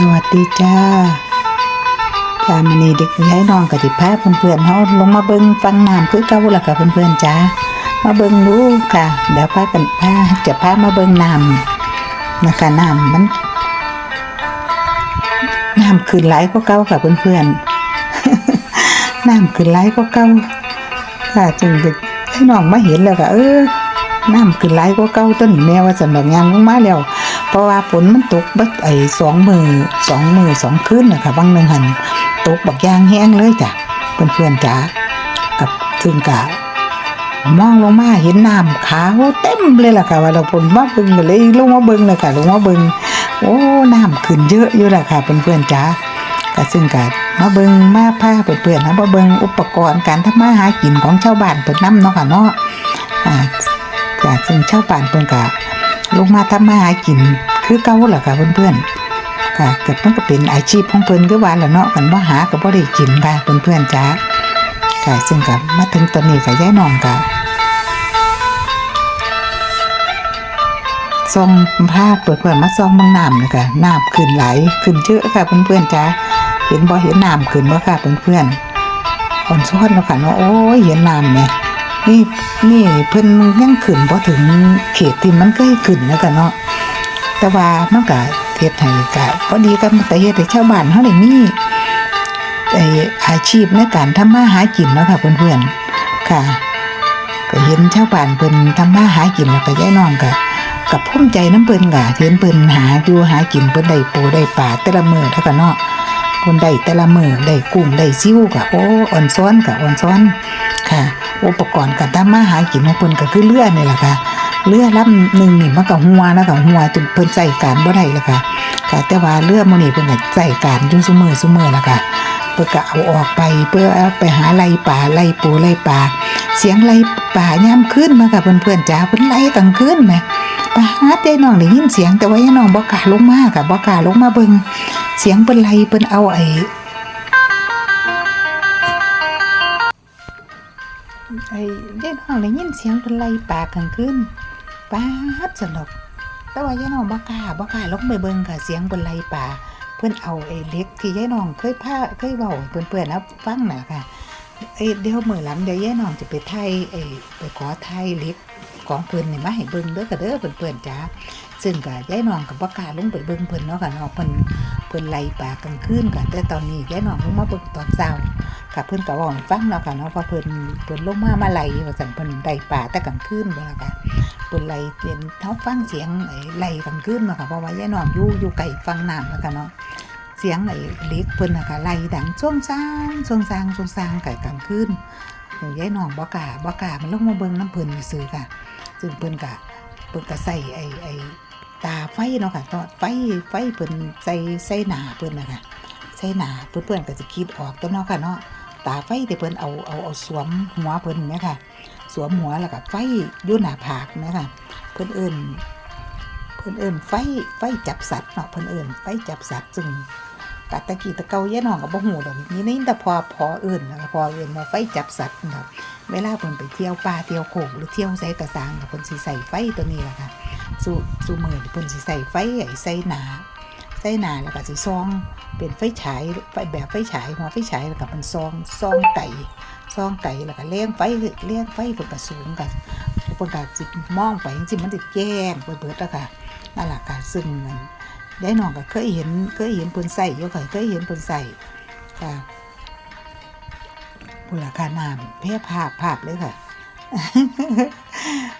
สวัสดีจ้าจ้ามันนี่เด็กย้ายน้องกับติพาเพื่อนๆเฮาลงมาเบิ่งฟังน้ำคือเก่าละค่ะเพื่อนๆจ้ามาเบิ่งดูค่ะ เดี๋ยวพากันพาจะพามาเบิ่งน้ำนะคะน้ำมันน้ำขึ้นไหลก็เก่าค่ะเพื่อนๆน้ำขึ้นไหลก็เก่าค่ะจึงเด็กให้น้องมาเห็นแล้วก็เออน้ำขึ้นไหลก็เก่าต้นแม่ว่าสำหรับยางลงมาแล้ว เพราะว่าฝนมันตกบัดไอ้สองมือสองมือสองคืนนะคะบางหนึ่งหันตกบักยางแห้งเลยจ้ะเพื่อนๆจ๋ากับซึ่งกะมองลงมาเห็นน้ำขาวเต็มเลยล่ะค่ะว่าเราฝนมาเบิ่งเลยลงมาเบิ่งเลยค่ะลงมาเบิ่งโอ้น้ำขึ้นเยอะอยู่ล่ะค่ะเพื่อนๆจ๋าก็ซึ่งกะมาเบิ่งมาพาเพื่อนๆนะมาเบิ่งอุปกรณ์การทำมาหากินของชาวบ้านเปิดน้ำเนาะค่ะเนาะอ่าจ้ะซึ่งชาวบ้านเพิ่นกะ ลงมาทำมาหากิน คือเก่าแหละค่ะเพื่อนๆค่ะเกิดมันก็เป็นอาชีพของเพิ่อนคือว่าแหละเนาะกันบ่าหาก็บว่าได้กินค่ะเพื่อนๆจ้าค่ะซึ่งกับมาถึงตอนนี้ก็ย้ายน้องก็ส่องภาพเปิดเพื่อมาส่องบางน้ำนะคะน้ำขึ้นไหลขึ้นเยอะค่ะเพื่อนๆจ้าเห็นบ่เห็นน้ำขึ้นบ่ค่ะเพื่อนๆอ่อนซ้อนแล้วค่ะเนาะโอ้ยเห็นน้ำเนี่ย นี่นี่เพิ่นยังขึ้นบ่ถึงเขตที่มันเคยขึ้นแล้วกันเนาะแต่ว่ามันก็เฮ็ดให้ก็พอดีกับแต่เฮ็ดให้ชาวบ้านเฮาได้มีไอ้อาชีพในการทำมาหากินเนาะค่ะเพื่อนๆค่ะ ก็เห็นชาวบ้านเพิ่นทำมาหากินแล้วก็ย้ายน้องก็กับภูมิใจน้ำเพิ่นก็เห็นเพิ่นหาอยู่หากินเพิ่นได้ปูได้ปลาแต่ละมือแล้วก็เนาะเพิ่นได้แต่ละมือได้กุ้งได้ซิ่วก็โอ้อ่อนซ้อนก็อ่อนซ้อนค่ะ อุปกรณ์การทำมาหากินของเพิ่นก็คือเรือนี่แหละค่ะเรือลำหนึ่งนี่มันก็หัวแล้วก็หัวจนเพิ่นใส่การบ่ได้ล้วค่ะค่ะแต่ว่าเรือมื้อนี้เพิ่นก็ใส่การอยู่ซุมือซุมือล้วค่ะเพิ่นก็เอาออกไปเพื่อเอาไปหาไล่ป่าไล่ปูไล่ปลาเสียงไล่ป่ายามคืนมาค่ะเพื่อนๆจ้าเพิ่นไล่กลางคืนแหมปาหาได้น้องได้ยินเสียงแต่ว่ายายน้องบ่กล้าลงมาค่ะบ่กล้าลงมาเบิ่งเสียงเพิ่นไล่เพิ่นเอาไอ้ ไอ้ยายน้องได้ยินเสียงเพิ่นไล่ปากลางคืนป้าดสนุกแต่ว่ายายน้องบ่กล้าบ่กล้าลงไปเบิ่งค่ะเสียงเพิ่นไล่ปลาเพิ่อนเอาไอ้เล็กที่ยายน้องเคยพาเคยเว้าเพื่อนๆนะฟังน่ะค่ะไอ้เดี๋ยวมื้อหลังเดี๋ยวยายน้องจะไปไทยไอ้ไปขอไทยเล็กของเพิ่นนี่มาให้เบิ่งเด้อค่ะเด้อเพื่อนๆจ้าซึ่งก็ยายน้องก็บ่กล้าลงไปเบิ่งเพิ่นเนาะค่ะเนาะเพิ่นเพิ่นไล่ปลากลางคืนค่ะแต่ตอนนี้ยายน้องลงมาเบิ่งตอนเช้า ค่ะเพิ่นก็เว้าให้ฟังเนาะค่ะเนาะว่าเพิ่นเพิ่นลงมามาไล่ว่าซั่นเพิ่นได้ป่าแต่กลางคืนบ่ล่ะค่ะเพิ่นไล่เรียนเฮาฟังเสียงไอ้ไล่กลางคืนเนาะค่ะเพราะว่ายายน้องอยู่อยู่ใกล้ฝั่งน้ำแล้วค่ะเนาะเสียงไอ้เล็กเพิ่นน่ะค่ะไล่ดังช่วงซางช่วงซางช่วงซางไก่กลางคืนโอ้ยายน้องบ่กล้าบ่กล้ามันลงมาเบิ่งน้ำเพิ่นซื่อค่ะซึ่งเพิ่นก็เพิ่นก็ใส่ไอ้ไอ้ตาไฟเนาะค่ะตอดไฟไฟเพิ่นใส่ใส่หน้าเพิ่นน่ะค่ะใส่หน้าเพิ่อนๆก็จะคิดออกตัวเนาะค่ะเนาะ ตาไฟที่เพิ่นเอาเอาเอาสวมหัวเพิ่นเนี่ยค่ะ สวมหัวแล้วก็ไฟยู่นหน้าผากเนยค่ะ เพิ่นเอิ้นเพิ่นเอิ้นไฟไฟจับสัตว์เนาะเพิ่นเอิ้นไฟจับสัตว์ซึ่งกะตะกี้ตะเกาแย่น้องก็บ่ฮู้ดอกนี่นี่แต่พอพอเอิ้นนะคะพอเอิ้นว่าไฟจับสัตว์นะครับเวลาเพิ่นไปเที่ยวป่าเที่ยวโขงหรือเที่ยวไสกระสางก็เพิ่นสิใส่ไฟตัวนี้แหละค่ะ สู่สู่มือเพิ่นสิใส่ไฟไอ้ใส่หนา ใส่หนาแล้วก็สิซอง เป็นไฟฉายไฟแบบไฟฉายหัวไฟฉายแล้วก็เป็นซองซองไก่ซองไก่แล้วก็เลี้ยงไฟเลี้ยงไฟเปิดกระสูงกันเปิดกระจิมองไปจริงมันจะแจ้งเปิดเปิดแล้วค่ะนั่นแหละค่ะซึ่งมันได้น้องก็เคยเห็นเคยเห็นเพิ่นใส่ยู่ค่เคยเห็นเพิ่นใส่ค่ะบุราคาน้ำเพียภาพภาพเลยค่ะ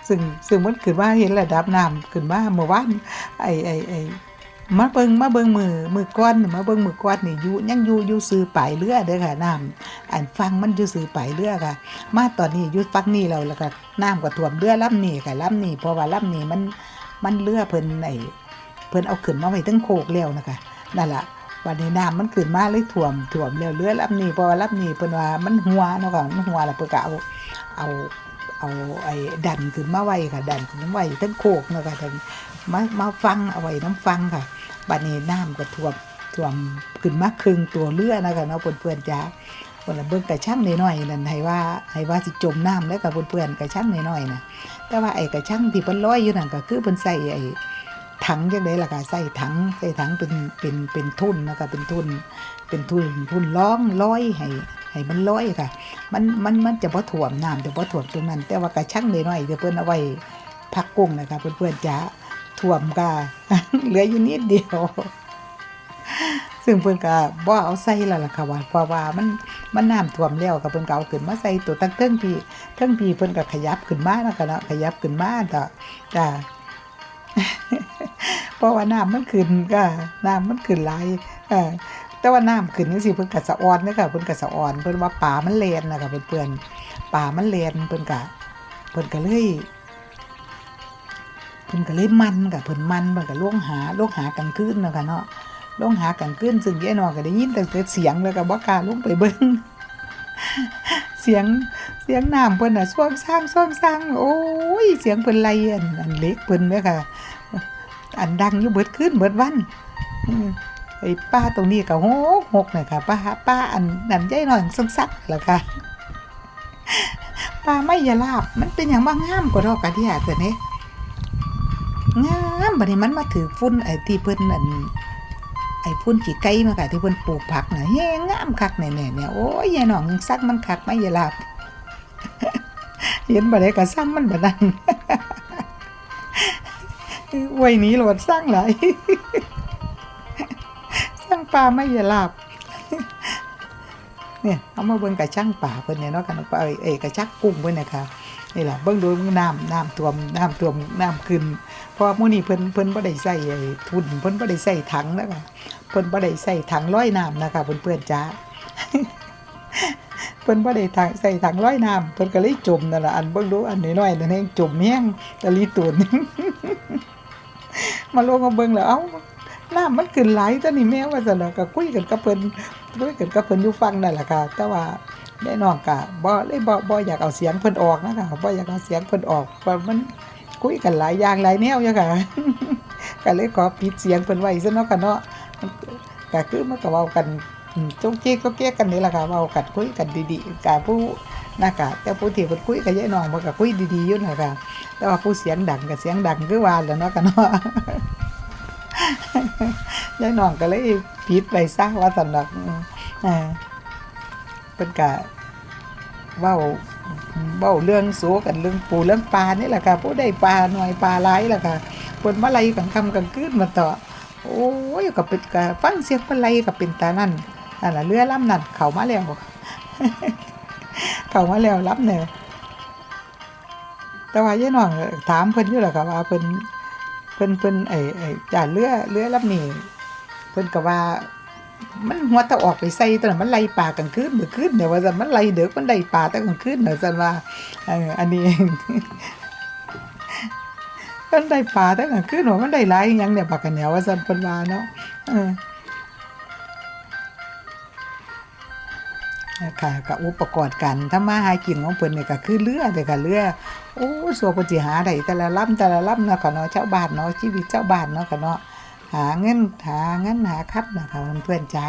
ซึ่งซึ่งมันขึ้นมาเห็นระดับน้ำขึ้นมาเมื่อวานไอไอ้ไอ้ มาเบิงมาเบิงมือมือก้อนมาเบิงมือก้อนนี่อยู่ยังอยู่อยู่ซื้อไปเรือเด้อค่ะน้ำอันฟังมันอยู่ซื้อไปเรือค่ะ มาตอนนี้อยู่ฟังนี่แล้วแล้วก็น้ำก็ท่วมเรือลำนี้ค่ะลำนี้เพราะว่าลำนี้มันมันเรือเพิ่นไอเพิ่นเอาขึ้นมาไว้ทั้งโคกแล้วนะคะนั่นแหละวันนี้น้ำมันขึ้นมาเลยท่วมท่วมแล้วเรือลำนี้เพราะว่าลำนี้เพิ่นว่ามันหัวเนาะค่ะมันหัวแล้วเพิ่นก็เอาเอาเอาไอ้ดันขึ้นมาไว้ค่ะดันขึ้นมาไว้ทั้งโคกเนาะค่ะทั้งมามาฟังเอาไว้น้ำฟังค่ะ บัดนี้น้ำก็ท่วมท่วมขึ้นมาครึ่งตัวเรือนะคะเนาะเพื่อนๆจ้าคนละเบิ่งกระช่างน้อยๆนั่นให้ว่าให้ว่าสิจมน้ำแล้วกับเพื่อนๆกระช่างน้อยๆนะแต่ว่าไอ้กระช่างที่เพิ่นลอยอยู่นั่นก็คือเพิ่นใส่ไอ้ถังจังไดล่ะค่ะใส่ถังใส่ถังเป็นเป็นเป็นทุนนะคะเป็นทุน เป็นทุนทุนร้องร้อยให้ให้มันร้อยค่ะ มันมันมันจะบ่ถ่วมน้ำจะบ่ถ่วมตรงนั้น แต่ว่ากระชั่งน้อยๆเดี๋ยวเพิ่นเอาไว้พักกุ้งนะคะเพื่อนๆจ๋า ถ่วมก็เหลืออยู่นิดเดียว ซึ่งเพิ่นก็บ่เอาใส่แล้วล่ะค่ะว่าเพราะว่ามันมันน้ำท่วมแล้วก็เพิ่นก็เอาขึ้นมาใส่ตัวตั้งเทิงพี่เทิงพี่เพิ่นก็ขยับขึ้นมาแล้วก็เนาะขยับขึ้นมาจ้ะจ้าเพราะว่าน้ำมันขึ้นก็น้ำมันขึ้นหลายเออแต่ว่าน้ำขึ้นจังซี่เพิ่นก็สะออนเด้อค่ะเพิ่นก็สะออนเพิ่นว่าป่ามันแลนนะคะเพื่อนๆป่ามันแลนเพิ่นก็เพิ่นก็เลย เพิ่นก็เลยมันค่ะเพิ่นมันเพิ่นก็ลงหาลงหากลางคืนเนาะค่ะเนาะลงหากลางคืนซึ่งยายนอก็ได้ยินแต่เสียงแล้วก็บ่กล้าลงไปเบิ่งเสียงเสียงน้ำเพิ่นน่ะซ่วงซ่างซ่วงซ่างโอ้ยเสียงเพิ่นไหลอันอันเล็กเพิ่นเด้อค่ะ อันดังอยู่เบิดคืนเบิดวันไอ้ป้าตรงนี้ก็โหกหกเลยค่ะป้าป้าอันนั่นใหญ่หน่อยสักสักแหละค่ะป้าไม่ยาลาบมันเป็นอย่างว่างามกว่าดอกกระเดียตัวนี้ งามบัดนี้มันมาถือฟุ้นไอ้ที่เพิ่นอันไอ้ฟุ้นขี้ไก่มาค่ะที่เพิ่นปลูกผักน่ะเฮ้งามคักแน่ๆเนี่ยโอ้ยยายน้องซักมันคักไม่ยาลาบเห็นบ่ได้ก็สั่งมันบ่นั้นไว้หนี้โหลดสร้างหลายสร้างปลาไม่ยาลาบเนี่ยเอามาเบิ่งกระช่างป่าเพิ่นเนี่ยเนาะกันเอ้ยเอ้กระชักกุ้งเพิ่นนี่ยค่ะนี่แหละเบิ่งดูน้ำน้ำท่วมน้ำท่วมน้ำขึ้น เพราะมื้อนี้เพิ่นเพิ่นบ่ได้ใส่ไอ้ทุนเพิ่นบ่ได้ใส่ถังนะคะเพิ่นบ่ได้ใส่ถังร้อยน้ำนะคะเพื่อนๆจ้าเพิ่นบ่ได้ถังใส่ถังร้อยน้ำเพิ่นก็เลยจมนั่นล่ะอันเบิ่งดูอันน้อยๆนั่นเองจมแห้งตะลีตูนมาลงมาเบิ่งแล้วเอ้าน้ำมันขึ้นหลายตอนนี้แม่ว่าซั่นแล้วก็คุยกันกับเพิ่นคุยกันกับเพิ่นอยู่ฟังนั่นแหละค่ะแต่ว่าแม่น้องก็บ่เลยบ่บ่อยากเอาเสียงเพิ่นออกนะคะบ่อยากเอาเสียงเพิ่นออกเพราะมัน คุยกันหลายอย่างหลายแนวอยู่ค่ะก็เลยขอปิดเสียงเพิ่นไว้ซะเนาะค่ะเนาะก็คือมันก็เว้ากันจงจี้ก็เกี้ยกันนี่แหละค่ะเว้ากันคุยกันดีๆกับผู้นะคะแต่ผู้ที่เพิ่นคุยกับยายน้องมันก็คุยดีๆอยู่นะค่ะแต่ว่าผู้เสียงดังกับเสียงดังคือว่าแล้วเนาะกันเนาะยายน้องก็เลยผิดไปซะว่าสำหรับอ่าเป็นกะเว้า เว้าเรื่องโสกันเรื่องปูเรื่องปลานี่แหละค่ะผู้ได้ปลาหน่อยปลาหลายแหละค่ะเพิ่นมาไล่กลางค่ำกลางคืนมาต่อโอ้ยก็เป็นกะฟังเสียงเพิ่นไล่ก็เป็นตานั่นนั่นล่ะเรือลำนั้นเข้ามาแล้วเข้ามาแล้วลำเนี่ยแต่ว่ายายน้องถามเพิ่นอยู่แหละค่ะว่าเพิ่นเพิ่นเพิ่นไอ้ไอ้จ่าเรือเรือลำนี้เพิ่นก็ว่า มันหัวตะออกไปใส่ตอนมันไล่ปลากลางคืนเมื้อคืนเนี่ยว่าซั่นมันไล่เด็กมันไล่ปลาแต่กลางคืนเน่ะซั่นว่าอันนี้มันได้ปลาแต่กลางคืนว่ามันได้หลายอิหยังเนี่ยปากระเหนียวว่าซั่นเพิ่นว่าเนาะเอค่ะกับอุปกรณ์การทำมาหากินของเพิ่นเนี่ยก็คือเรือเด้ค่ะเรือโอ้สัวเพิ่นสิหาได้แต่ละลำแต่ละลำเนาะค่ะเนาะชาบ้านเนาะชีวิตชาบ้านเนาะค่ะเนาะ หาเงินหาเงินหาคับนะคะเพื่อนจ้า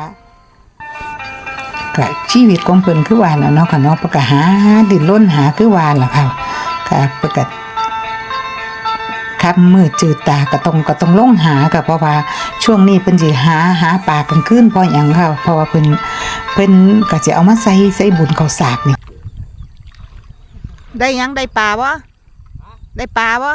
ก็ชีวิตของเพิ่นคือวานะเนาะค่ะเนาะเพิ่นก็หาดิ้นรนหาคือว่าล่ะค่ะค่ะเพิ่นก็ครับมือจืดตาก็ต้องก็ต้องลงหาค่ะเพราะว่าช่วงนี้เพิ่นสิหาหาปลากลางคืนเพราะหยังค่ะเพราะว่าเพิ่นเพิ่นก็สิเอามาใส่ใส่บุญข้าสากนี่ได้ยังได้ปลาบ่ได้ปลาบ่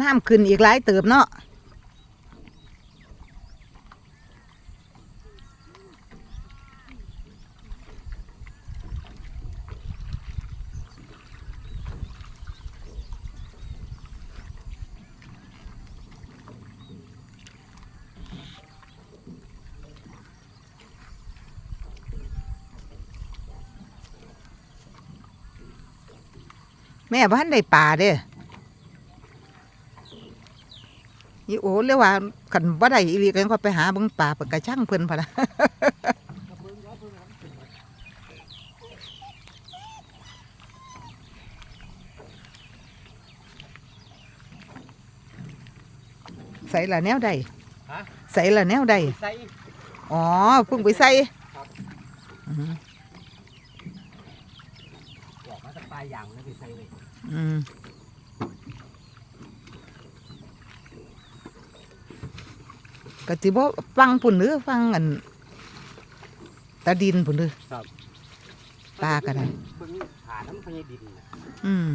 น้ำขึ้นอีกหลายเติบเนาะ แม่บ้านได้ป่าเด้อีโอ้เรียกว่าขันบ่ได้อีหลีกันก็ไปหาบิ่งป่าเปิดกระช่างเพื่อนพะนะใส่ละแนวใดใส่ละแนวใดอ๋อเพิ่งไปใส่ ก็สิบ่ฟังพุ่นหรือฟังอันตะดินพุ่นหรือครับ ตาก็ไดนอะอืม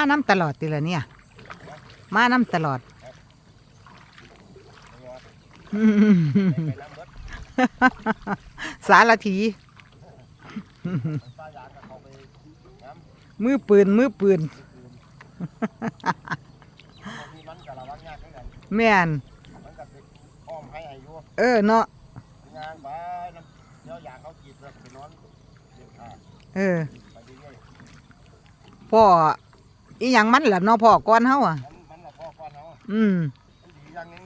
มาน้ำตลอดตีละเนี่ย มาน้ำตลอดสารทีมือปืน มือปืน แม่นเออเนาะเออพ่อ อีหยังมันละเนอะพ่อก่อนเฮาอะ มันมัละพ่อก่อนเนาะอืม มันดีอย่างนึง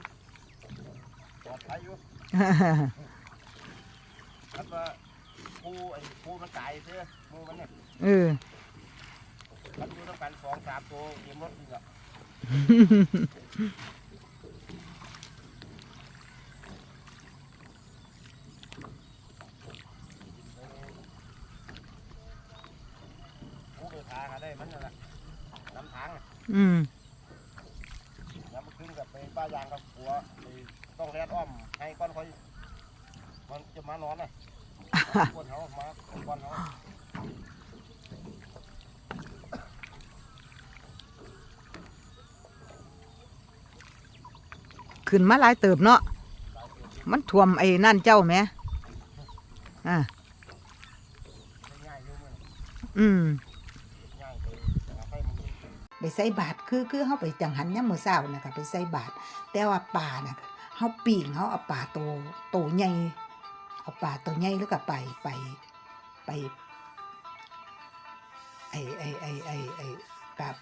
ปลอดภัยอยู่ครับว่าปูไอ้ปูมันตายเด้อปูมันเนี่ยเออ มันอยู่ต้องการสองสามตัวเยี่ยมรถนี่ก็ปูเดือดทาค่ะได้มันนั่นแหละางอะอืมน้ำมันขึ้นกับไปป้ายางกับหัวไอ้ต้องแลดอ้อมให้ก้อนคอยมันจะมานอนน่ะ ก้อนเขามาก้อนเขาขึ้นมาหลายเติบเนาะ มันท่วมไอ้นั่นเจ้าแหมอ่า ง่ายอยู่มึง อืม ง่ายเลยแต่ให้มึง ไป ใส่บาตรคือคือเฮาไปจังหันยามมื้อเช้านะคะไปใส่บาตรแต่ว่าป่าน่ะเฮาปีงเฮาเอาป่าโตโตใหญ่เอาป่าโตใหญ่แล้วก็ไปไปไปไอไอไอไอไอกับ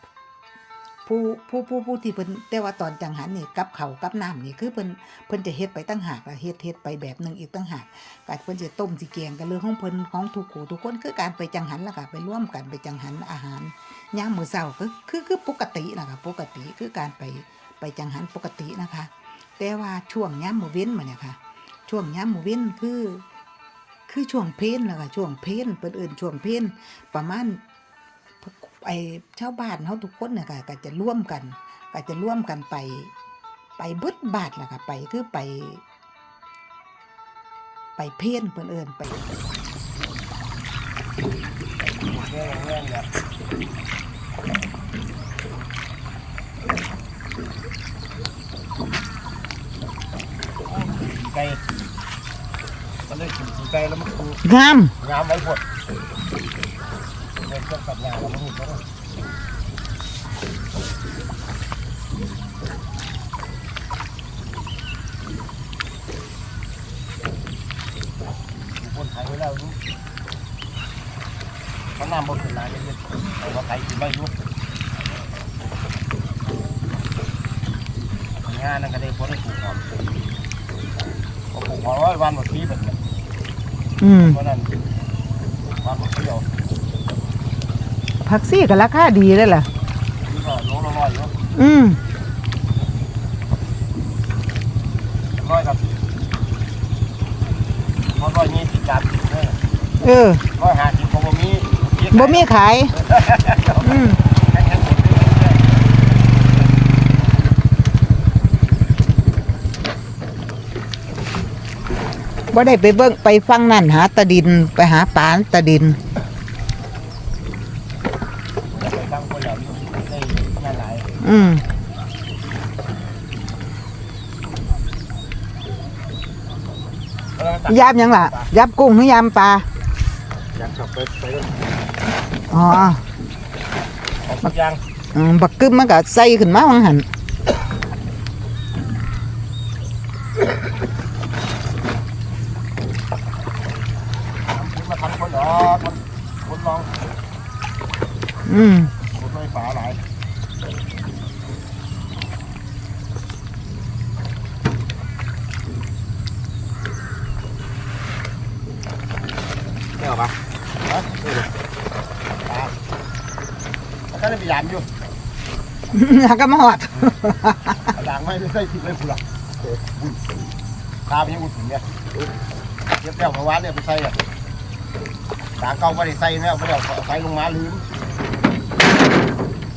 ผู้ผู้ผู้ผู้ที่เพิ่นแต่ว่าตอนจังหันนี่กับเขากับน้ำนี่คือเพิ่นเพิ่นจะเฮ็ดไปตั้งหากอะเฮ็ดเฮ็ดไปแบบหนึงอีกตั้งหากก็เพิ่นจะต้มสิแกงกันเรื่องของเพิ่นของทุกขู่ทุกคนคือการไปจังหันล่ะค่ะไปร่วมกันไปจังหันอาหารยามมื้อเช้าก็คือคือปกตินะค่ะปกติคือการไปไปจังหันปกตินะคะ แต่ว่าช่วงยามมื้อเว้นมาเนี่ยค่ะช่วงยามมื้อเว้นคือคือช่วงเพลนนะค่ะช่วงเพลนเปิ้นเอิ้นช่วงเพลนประมาณ ไอ้ชาวบ้านเฮาทุกคนน่ะค่ะก็จะร่วมกัน ก็จะร่วมกันไป ไปเบิดบาทล่ะค่ะไปคือไป ไปเพลนเปิ้นเอิ้นไปเงี้ยเงี้ยเนี่ยไก่มันได้กินสีไก่แล้วมันกูงามงามไว้หมด เงินเครื่องตัดยางแล้วมันหุ่นแล้วคนไทยไว้แล้วรู้เขานำบนขึ้นลายเยอะๆเอาเขาไทยกินไม่รู้งานนั่นก็ได้คนได้ปลูกหอมพอปลูกหอมไว้วันหมดปีแบบนี้อืมเพราะนั้นวันหมดปีเอา ผักซี่ก็ราคาดีเลยล่ะนี่ก็โลละร้อยอยู่อืมร้อยกับร้อยยี่สิบจานเออเออร้อยห้าสิบก็บ่มีบ่มีขาย อืมแค่แค่หมดเลยบ่ได้ไปเบิ่งไปฟังนั่นหาตะดินไปหาปลาตะดิน ไปบางคนแล้วได้งานหลาย อืมแล้วตัดยามหยังล่ะยามกุ้งหรือยามปลาอยากขับไปไปอ๋อออกทุกอย่างอืมบักกึมมันก็ใส่ขึ้นมาวังหันคุณมาทำคนเหรอทำคนลอง อืม คนไฟฟ้าหลายไม่เอาปะฮะเออปลาแล้วก็ได้พยายามอยู่ แล้วก็มาหอดด่างไม่ได้ใส่ผิดไม่ผูกหรอกตาเป็นยังอุ่นเนี่ยเย็บแล้วเมื่อวานเนี่ยไปใส่อะด่างเก่าไม่ได้ใส่แล้วไม่ได้ใส่ลงมาลืม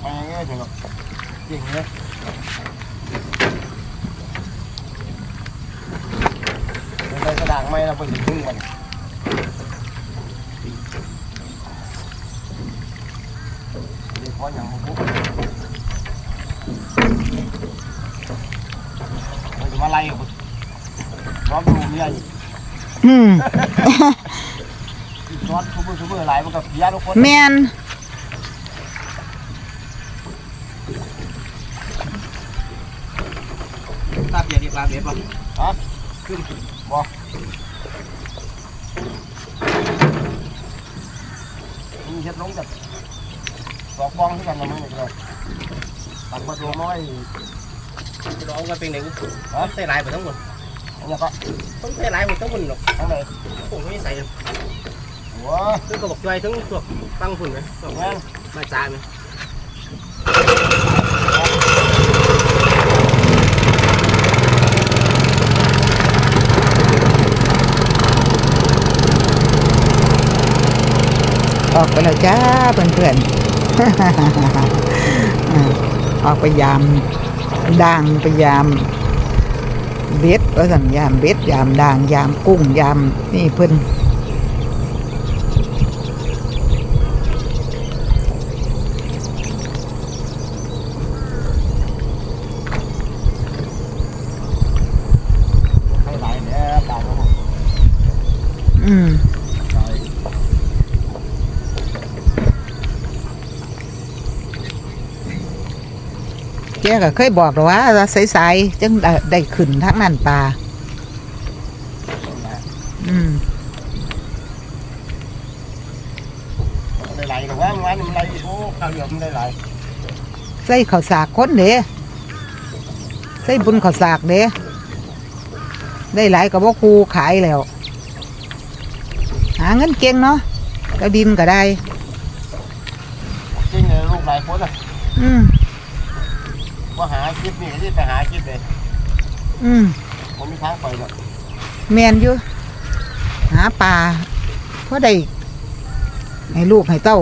มาอย่ายถึงหรอกจริงเนี่ยใส่กระด่างไม่เราไปถึงพึ่งมันเดี๋ยวขออย่างมาปุ๊บมันจะมาไล่กับร้อนดูเนี่ย อืมร้อนทุบทุบหลายมันก็เพี้ยทุกคนแม่นตาเปียกดีปลาเปียกป่ะฮะขึ้นบ่มีเห็ดลงจากดอกบองที่กันนะมึงเลยตัดมาตัวน้อยร้องกันเป็นหนึ่งฮะใส่ลายหมดทั้งหมด อันนี้ก็ต้องใส่ลายหมดทั้งหมดหรอกทั้งไหนผมไม่ใส่หัวซึ่งก็บอกใจทั้งพวกฟังฝุ่นไหมพวกแม่งมาจาไหมออกไปแล้วจ้าเพื่อนๆอ่าออกไปยามด่างไปยาม เบ็ดว่าสั่งยามเบ็ดยามด่างยามกุ้งยามนี่เพิ่นให้ไหลเนี่ยตามเขาอืม ไหล แกก็เคยบอกแล้วว่าใสๆจังได้ได้ขึ้นทั้งนั้นปลาอืมได้ไหลหรือว่ามันไหลโอ้ข้าวเหนียวมันได้ไหลใส่ข้าวสากคนเด้ใส่บุญข้าวสากเด้ได้หลายก็บ่ครูขายแล้ว หาเงินเก่งเนาะแล้วดินก็ได้จริงเลยลูกหลายคนอะอืมว่าหา คลิปนี่ก็รีบไปหาคลิปเลยอืมผมมีทางไปแล้วแมนอยู่ หาปลาเพราะได้ให้ลูกให้เต้า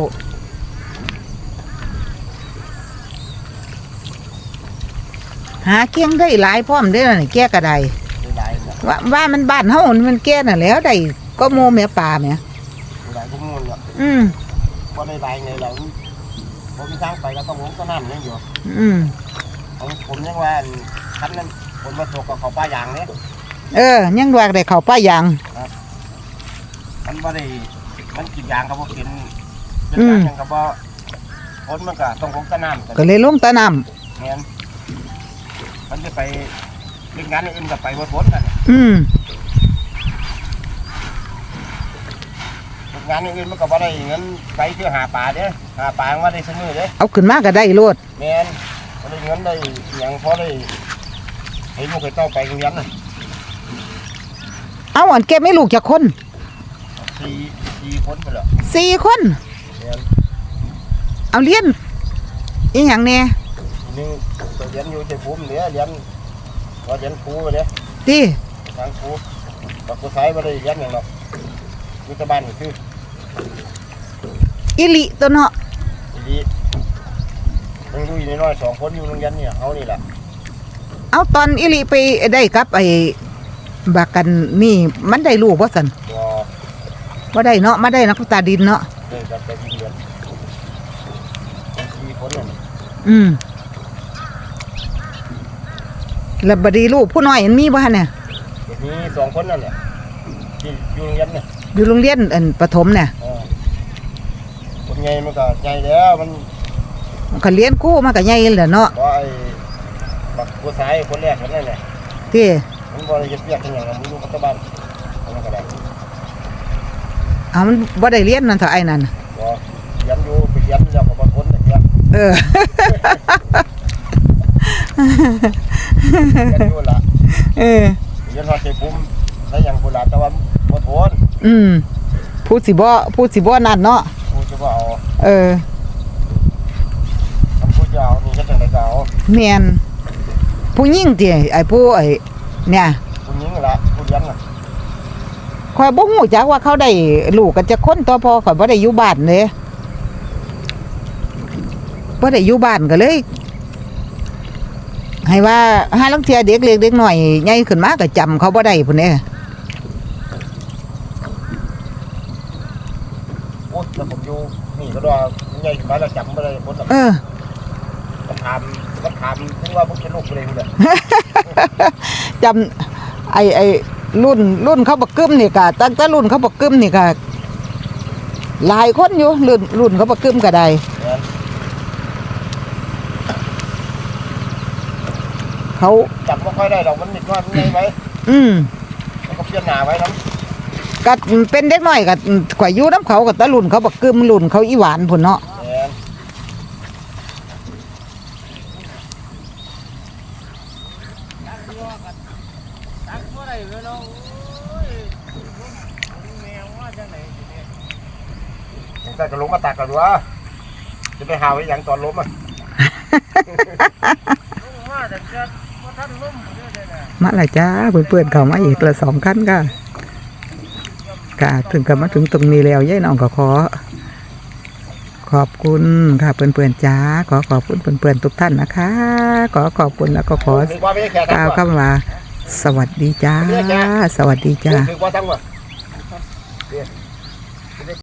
หาเกี้ยงได้หลายพร้อมได้อนี่แก้ก็ได้ได้ไหลเนี่ยว่าว่ามันบ้านเฮานี่มันแก้น่ะแหล้วได้ก็โมแม่ปลาแม่ได้ไหลก็มุ่นแล้วอืมพอได้ไหลไงเราผมมีทางไปแล้วก็ผมก็นั่นยังอยู่อืม ผมผมยังว่าคันนั้นผมมาตกกับเขาป้ายางเนี่ยเออ ยังว่าได้เข้าป้ายาง มันว่าได้มันกินยางเขาบอกกินเป็นอืมยางยังเขาบอกคนมันก็ต้องคงตะน้ำก็เลยลงตะน้เงี้ยมันจะไปเล่นงานอื่นกับไปบนบนกันำอืม เล่นงานอื่นมันก็บ่ได้เงินไปเพื่อหาปลาเด้อหาปลามาได้เสมอเด้อเอาขึ้นมาก็ได้โลด แม่นบ่ได้เงินได้อหย่างพอได้ให้ลูกให้เต้าไปโรงเรียนน่ะเอาอันแกไม่ลูกจากคนสี่สี่คนไปแล้วสี่คนแม่นเอาเลี้ยนอีหยังเนี่ยหนึงไปเรียนอยู่ที่ภูมิเนี่ยเรียนว่าเรียนครูไปเนี่ยที่ทางครูบักกูสายบ่ได้เรียนหยังหรอกอยู่แต่บ้านนี่คืออิลิตัวเนาะอี ดียังดูอยู่น้อยๆสองคนอยู่โรงเรียนเนี่ยเอานี่แหละเอาตอนอิลิไปได้กับไอ้บักกันนี่มันได้ลูกว่าสันก็ว่าได้เนาะมาได้นักตาดินเนาะเดินกันไปเรียนเป็นสี่คนน่ะอืมแล้วบดนีลูกผู้น้อยอันมีบ่ฮะเนี่ยเด็กนี้สองคนนั่นแหละที่อยู่โรงเรียนเนี่ยอยู่โรงเรียนอันประถมเนี่ย เออคนใหญ่มันก็ใหญ่แล้วมัน มันก็เรียนกู้มาก็ใหญ่แหละเนาะก็ไอ้บักกูสายคนแรกนั่นแหละที่มันบ่ได้เฮ็ดเวียกทั้งอย่างนั้นมันอยู่ปัจจุบันมันก็ได้เอามันบ่ได้เรียนนั่นเถอะไอ้นั่นก็เรียนอยู่ไปเรียนแล้วก็บ่ทนแต่เรียนเออเรียนอยู่ล่ะเออเรียนฮอดใจภูมิแล้วอย่างพุ่นล่ะแต่ว่าบ่ทนอืมพูดสิบ่พูดสิบ่นั่นเนาะกูจะบ่เอาเออคำพูด จะเอานี่ก็จังได๋ก็เอาแม่นผู้หญิงติไอ้ผู้ไอ้เนี่ยผู้หญิงล่ะผู้เรียนน่ะข่อยบ่ฮู้จักว่าเขาได้ลูกกันจะคนตัวพอข่อยบ่ได้อยู่บ้านเลยบ่ได้อยู่บ้านก็เลย ให้ว่าหาลังเทียเด็กเล็กเด็กน้อยใหญ่ขึ้นมาก็จำเขาบ่ได้พุ่นเด้โอ้ยแล้วผมอยู่นี่ก็ว่าใหญ่ขึ้นมาแล้วจำบ่ได้คนละเออมัน ถามมันถามถึงว่าบ่เป็นลูกบ่ได้พุ่นแหละจำไอ้ไอ้รุ่นรุ่นเขาบักกึมนี่ก็ตั้งแต่รุ่นเขาบักกึมนี่ก็หลายคนอยู่รุ่นรุ่นเขาบักกึมก็ได้แม่นเขาจำบ่ค่อยได้ดอกมันนิดหน่อยมันใหญ่ไว้อืมมันก็เปลี่ยนหน้าไว้นํก็เป็นเด็กน้อยก็ข่อยอยู่น้ำเขากับตะรุ่นเขาบักกึมรุ่นเขาอีหวานพุ่นเนาะ แม่น ตักเมื่อไรเนาะโอ้ยแมวว่าจังไหน ใส่กระลงมาตักกัน วะจะไปหาไว้ยังตอนล้มอะมาและจ้าเพื่อนๆเขามาอีกละสองขั้นค่ะกะถึงกับมาถึงตรงนี้แล้วยายน้องก็ขอ ขอบคุณค่ะเพื่อนๆจ้าขอขอบคุณเพื่อนๆทุกท่านนะคะ ขอขอบคุณแล้วก็ขอถือว่าไม่ใช่แขกกล่าวคำว่าสวัสดีจ้า สวัสดีจ้า